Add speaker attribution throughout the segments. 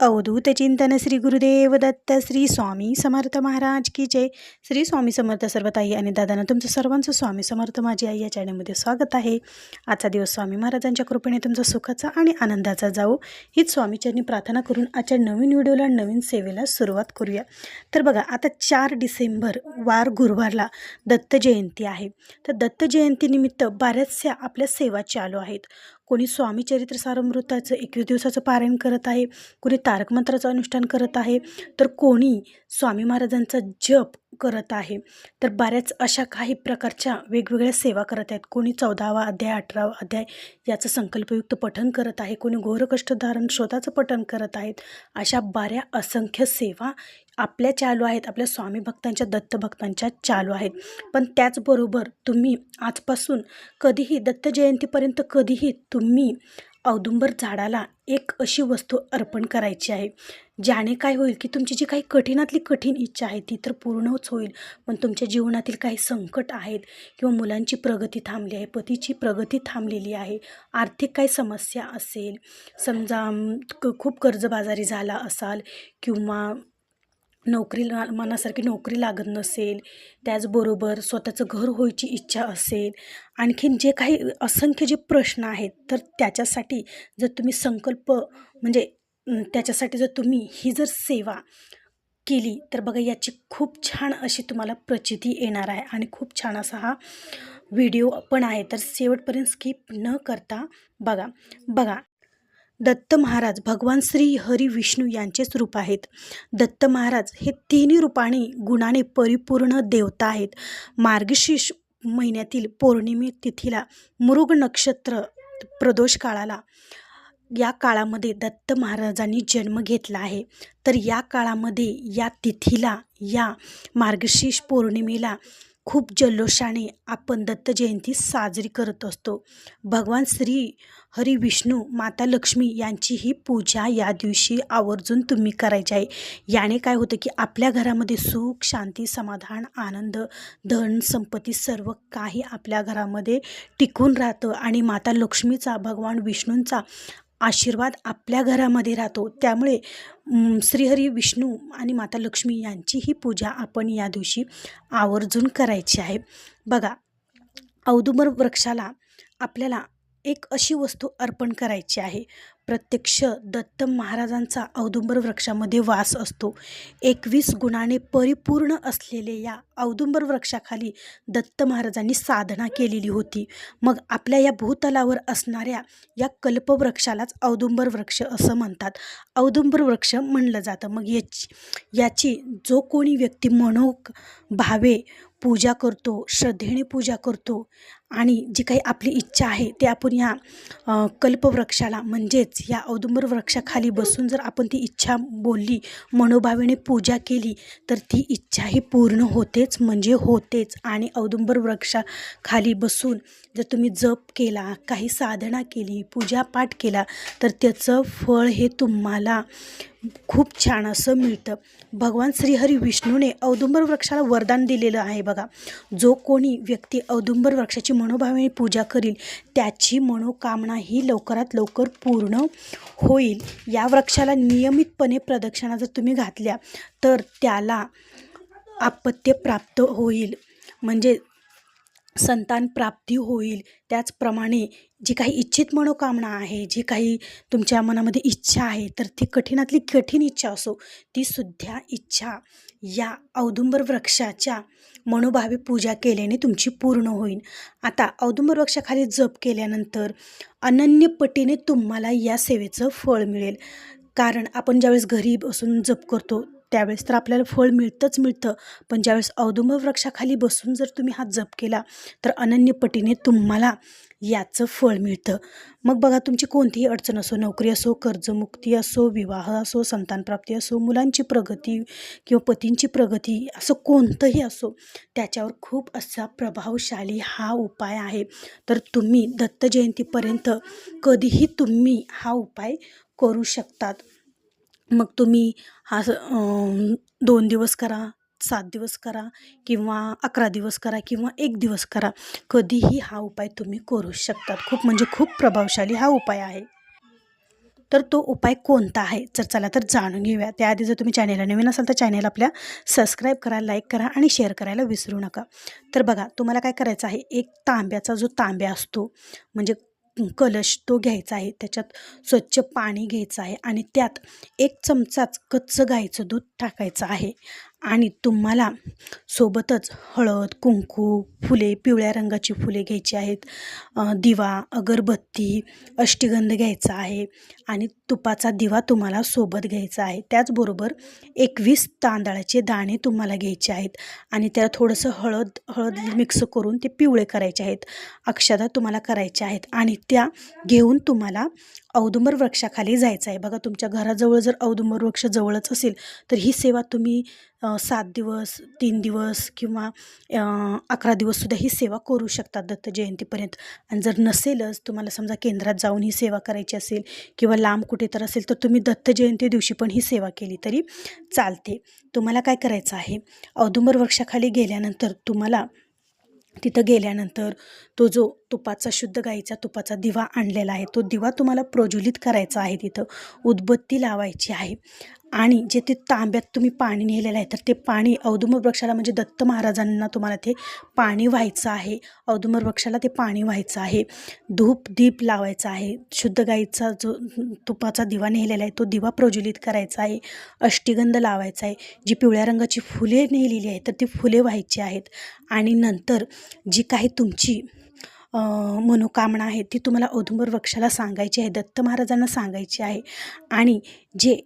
Speaker 1: अवधूत चिंतन श्री गुरुदेव दत्त श्री स्वामी समर्थ महाराज की जय. श्री स्वामी समर्थ सर्व ताई आणि दादांना तुमचं सर्वांचं स्वामी समर्थ माझी आई या चॅनलमध्ये स्वागत आहे. आजचा दिवस स्वामी महाराजांच्या कृपेने तुमचा सुखाचा आणि आनंदाचा जावो. हीच स्वामीचरणी प्रार्थना करून आजच्या नवीन व्हिडिओला नवीन सेवेला सुरुवात करूया. तर बघा आता चार डिसेंबर वार गुरुवारला दत्त जयंती आहे. तर दत्त जयंतीनिमित्त बऱ्याचशा आपल्या सेवा चालू आहेत. कोणी स्वामी चरित्र सारमृताचं एकवीस दिवसाचं पारायण करत आहे कोणी तारकमंत्राचं अनुष्ठान करत आहे तर कोणी स्वामी महाराजांचा जप करत आहे. तर बऱ्याच अशा काही प्रकारच्या वेगवेगळ्या सेवा करत आहेत. कोणी चौदावा अध्याय अठरावा अध्याय याचं संकल्पयुक्त पठन करत आहे. कोणी घोरकष्टधारण शोधाचं पठन करत आहेत. अशा बऱ्या असंख्य सेवा आपल्या चालू आहेत. आपल्या स्वामी भक्तांच्या दत्तभक्तांच्या चालू आहेत. पण त्याचबरोबर तुम्ही आजपासून कधीही दत्त जयंतीपर्यंत कधीही तुम्ही औदुंबर झाडाला एक अशी वस्तू अर्पण करायची आहे ज्याने काय होईल की तुमची जी काही कठीणातली कठीण इच्छा आहे ती तर पूर्णच होईल. पण तुमच्या जीवनातील काही संकट आहेत किंवा मुलांची प्रगती थांबली आहे पतीची प्रगती थांबलेली आहे आर्थिक काही समस्या असेल समजा क- खूप कर्जबाजारी झाला असाल किंवा नोकरीला मनासारखी नोकरी लागत नसेल त्याचबरोबर स्वतःचं घर व्हायची इच्छा असेल आणखीन जे काही असंख्य जे प्रश्न आहेत तर त्याच्यासाठी जर तुम्ही संकल्प म्हणजे त्याच्यासाठी जर तुम्ही ही जर सेवा केली तर बघा याची खूप छान अशी तुम्हाला प्रचिती येणार आहे आणि खूप छान असा हा व्हिडिओ पण आहे. तर शेवटपर्यंत स्किप न करता बघा. बघा दत्त महाराज भगवान श्री हरी विष्णू यांचेच रूप आहेत. दत्त महाराज हे तिन्ही रूपाने गुणाने परिपूर्ण देवता आहेत. मार्गशीर्ष महिन्यातील पौर्णिमे तिथीला मृग नक्षत्र प्रदोष काळाला या काळामध्ये दत्त महाराजांनी जन्म घेतला आहे. तर या काळामध्ये या तिथीला या मार्गशीर्ष पौर्णिमेला खूप जल्लोषाने आपण दत्त जयंती साजरी करत असतो. भगवान श्री हरी विष्णू माता लक्ष्मी यांची ही पूजा या दिवशी आवर्जून तुम्ही करायची आहे. याने काय होतं की आपल्या घरामध्ये सुख शांती समाधान आनंद धन संपत्ती सर्व काही आपल्या घरामध्ये टिकून राहतं आणि माता लक्ष्मीचा भगवान विष्णूंचा आशीर्वाद आपल्या घरामध्ये राहतो. त्यामुळे श्रीहरी विष्णू आणि माता लक्ष्मी यांची ही पूजा आपण या दिवशी आवर्जून करायची आहे. बघा औदुंबर वृक्षाला आपल्याला एक अशी वस्तू अर्पण करायची आहे. प्रत्यक्ष दत्त महाराजांचा औदुंबर वृक्षामध्ये वास असतो. एकवीस गुणाने परिपूर्ण असलेले या औदुंबर वृक्षाखाली दत्त महाराजांनी साधना केलेली होती. मग आपल्या या भूतलावर असणाऱ्या या कल्पवृक्षालाच औदुंबर वृक्ष असं म्हणतात. औदुंबर वृक्ष म्हणलं जातं. मग याची याची जो कोणी व्यक्ती मनोक भावे पूजा करतो श्रद्धेने पूजा करतो आणि जी काही आपली इच्छा आहे ते आपण या कल्पवृक्षाला म्हणजेच या औदुंबर वृक्षाखाली बसून जर आपण ती इच्छा बोलली मनोभावेने पूजा केली तर ती इच्छा ही पूर्ण होतेच म्हणजे होतेच. आणि औदुंबर वृक्षाखाली बसून जर तुम्ही जप केला काही साधना केली पूजापाठ केला तर त्याचं फळ हे तुम्हाला खूप छान असं मिळतं. भगवान श्रीहरी विष्णूने औदुंबर वृक्षाला वरदान दिलेलं आहे बघा. जो कोणी व्यक्ती औदुंबर वृक्षाची मनोभावेने पूजा करील त्याची मनोकामना ही लवकरात लवकर पूर्ण होईल. या वृक्षाला नियमितपणे प्रदक्षिणा जर तुम्ही घातल्या तर त्याला आपत्य प्राप्त होईल. म्हणजे संतान प्राप्ती होईल त्याचप्रमाणे जी काही इच्छित मनोकामना आहे जी काही तुमच्या मनामध्ये इच्छा आहे तर ती कठीणातली कठीण इच्छा असो ती सुद्धा इच्छा या औदुंबर वृक्षाच्या मनोभावे पूजा केल्याने तुमची पूर्ण होईल. आता औदुंबर वृक्षाखाली जप केल्यानंतर अनन्यपटीने तुम्हाला या सेवेचं फळ मिळेल. कारण आपण ज्यावेळेस घरी बसून जप करतो त्यावेळेस तर आपल्याला फळ मिळतंच मिळतं. पण ज्यावेळेस औदुंबर वृक्षाखाली बसून जर तुम्ही हा जप केला तर अनन्यपटीने तुम्हाला याचं फळ मिळतं. मग बघा तुमची कोणतीही अडचण असो नोकरी असो कर्जमुक्ती असो विवाह असो संतानप्राप्ती असो मुलांची प्रगती किंवा पतींची प्रगती असं कोणतंही असो त्याच्यावर खूप असा प्रभावशाली हा उपाय आहे. तर तुम्ही दत्त जयंतीपर्यंत कधीही तुम्ही हा उपाय करू शकतात. मग तुम्ही हा स- दोन दिवस करा सात दिवस करा किंवा अकरा दिवस करा किंवा एक दिवस करा. कधीही हा उपाय तुम्ही करू शकतात. खूप म्हणजे खूप प्रभावशाली हा उपाय आहे. तर तो उपाय कोणता आहे? तर चला तर जाणून घेऊया. त्याआधी जर तुम्ही चॅनेलला नवीन असाल तर चॅनेल आपल्या सबस्क्राईब करा लाईक करा आणि शेअर करायला विसरू नका. तर बघा तुम्हाला काय करायचं आहे? एक तांब्याचा जो तांब्या असतो म्हणजे कलश तो घ्यायचा आहे त्याच्यात स्वच्छ पाणी घ्यायचं आहे आणि त्यात एक चमचाच कच्चं गाईचं दूध टाकायचं आहे. आणि तुम्हाला सोबतच हळद कुंकू फुले पिवळ्या रंगाची फुले घ्यायची आहेत. दिवा अगरबत्ती अष्टगंध घ्यायचा आहे आणि तुपाचा दिवा तुम्हाला सोबत घ्यायचा आहे. त्याचबरोबर एकवीस तांदळाचे दाणे तुम्हाला घ्यायचे आहेत आणि त्याला थोडंसं हळद हळद मिक्स करून ते पिवळे करायचे आहेत. अक्षदा तुम्हाला करायच्या आहेत आणि त्या घेऊन तुम्हाला औदुंबर वृक्षाखाली जायचं आहे. बघा तुमच्या घराजवळ जर औदुंबर वृक्ष जवळच असेल तर ही सेवा तुम्ही सात दिवस तीन दिवस किंवा अकरा दिवससुद्धा ही सेवा करू शकता दत्त जयंतीपर्यंत. आणि जर नसेलच तुम्हाला समजा केंद्रात जाऊन ही सेवा करायची असेल किंवा लांब कुठे तर असेल तर तुम्ही दत्त जयंती दिवशी पण ही सेवा केली तरी चालते. तुम्हाला काय करायचं आहे? औदुंबर वृक्षाखाली गेल्यानंतर तुम्हाला तिथं गेल्यानंतर तो जो तुपाचा शुद्ध गाईचा तुपाचा दिवा आणलेला आहे तो दिवा तुम्हाला प्रज्वलित करायचा आहे तिथं. उदबत्ती लावायची आहे. आणि जे ते तांब्यात तुम्ही पाणी नेलेलं आहे तर ते पाणी औदुंबर वृक्षाला म्हणजे दत्त महाराजांना तुम्हाला ते पाणी व्हायचं आहे. औदुंबर वृक्षाला ते पाणी व्हायचं आहे. धूप दीप लावायचा आहे. शुद्ध गाईचा जो तुपाचा दिवा नेलेला आहे तो दिवा प्रज्वलित करायचा आहे. अष्टीगंध लावायचा आहे. जी पिवळ्या रंगाची फुले नेलेली आहेत तर ती फुले व्हायची आहेत. आणि नंतर जी काही तुमची मनोकामना आहे ती तुम्हाला औदुंबर वृक्षाला सांगायची आहे दत्त महाराजांना सांगायची आहे. आणि जे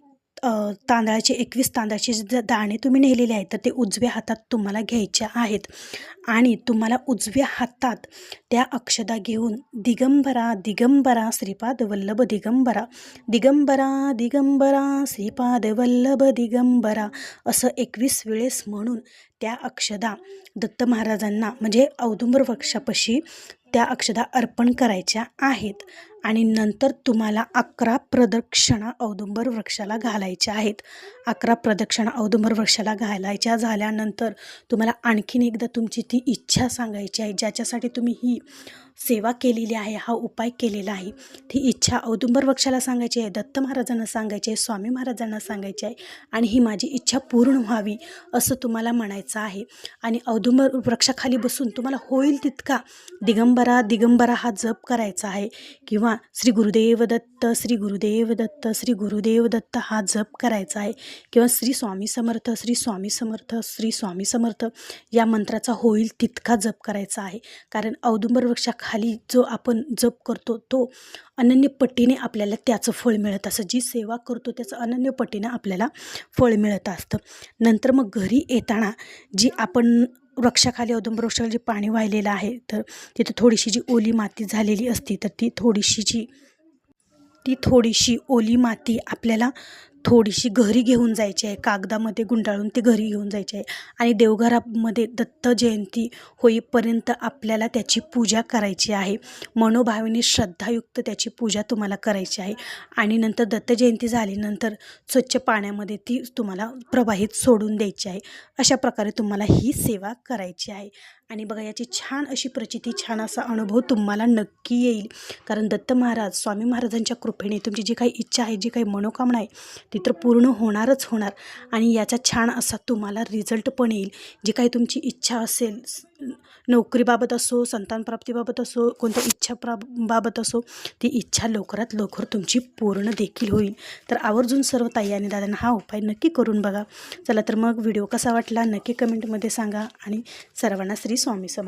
Speaker 1: तांदळाचे एकवीस तांदळाचे जे दाणे तुम्ही नेलेले आहेत तर ते उजव्या हातात तुम्हाला घ्यायचे आहेत. आणि तुम्हाला उजव्या हातात त्या अक्षदा घेऊन दिगंबरा दिगंबरा श्रीपाद वल्लभ दिगंबरा दिगंबरा दिगंबरा श्रीपाद वल्लभ दिगंबरा असं एकवीस वेळेस म्हणून त्या अक्षदा दत्त महाराजांना म्हणजे औदुंबर वृक्षापाशी त्या अक्षदा अर्पण करायच्या आहेत आणि नंतर तुम्हाला अकरा प्रदक्षिणा औदुंबर वृक्षाला घालायच्या आहेत. अकरा प्रदक्षिणा औदुंबर वृक्षाला घालायच्या झाल्यानंतर तुम्हाला आणखीन एकदा तुमची ती इच्छा सांगायची आहे ज्याच्यासाठी तुम्ही ही सेवा केलेली आहे हा उपाय केलेला आहे. ती इच्छा औदुंबर वृक्षाला सांगायची आहे दत्त महाराजांना सांगायची आहे स्वामी महाराजांना सांगायची आहे आणि ही माझी इच्छा पूर्ण व्हावी असं तुम्हाला म्हणायचं आहे. आणि औदुंबर वृक्षाखाली बसून तुम्हाला होईल तितका दिगंबरा दिगंबरा हा जप करायचा आहे. किंवा श्री गुरुदेव दत्त श्री गुरुदेव दत्त श्री गुरुदेव दत्त हा जप करायचा आहे. किंवा श्री स्वामी समर्थ श्री स्वामी समर्थ श्री स्वामी समर्थ या मंत्राचा होईल तितका जप करायचा आहे. कारण औदुंबर खाली जो आपण जप करतो तो अनन्यपट्टीने आपल्याला त्याचं फळ मिळत असं जी सेवा करतो त्याचं अनन्यपट्टीनं आपल्याला फळ मिळत असतं. नंतर मग घरी येताना जी आपण वृक्षाखाली औदुंबर वृक्षाखाली जे पाणी वाहिलेलं आहे तर तिथं थोडीशी जी ओली माती झालेली असती तर ती थोडीशी जी ती थोडीशी ओली माती आपल्याला थोडीशी घरी घेऊन जायची आहे. कागदामध्ये गुंडाळून ती घरी घेऊन जायची आहे. आणि देवघरामध्ये दत्त जयंती होईपर्यंत आपल्याला त्याची पूजा करायची आहे. मनोभावेने श्रद्धायुक्त त्याची पूजा तुम्हाला करायची आहे. आणि नंतर दत्त जयंती झाल्यानंतर स्वच्छ पाण्यामध्ये ती तुम्हाला प्रवाहित सोडून द्यायची आहे. अशा प्रकारे तुम्हाला ही सेवा करायची आहे. आणि बघा याची छान अशी प्रचिती छान असा अनुभव तुम्हाला नक्की येईल. कारण दत्त महाराज स्वामी महाराजांच्या कृपेने तुमची जी काही इच्छा आहे जी काही मनोकामना आहे ती तर पूर्ण होणारच होणार. आणि याचा छान असा तुम्हाला रिझल्ट पण येईल. जी काही तुमची इच्छा असेल नोकरीबाबत असो संतानप्राप्तीबाबत असो कोणत्या इच्छा प्रा बाबत असो ती इच्छा लवकरात लवकर तुमची पूर्ण देखील होईल. तर आवर्जून सर्व ताई आणि दादांना हा उपाय नक्की करून बघा. चला तर मग व्हिडिओ कसा वाटला नक्की कमेंटमध्ये सांगा आणि सर्वांना श्री स्वामी समर्थ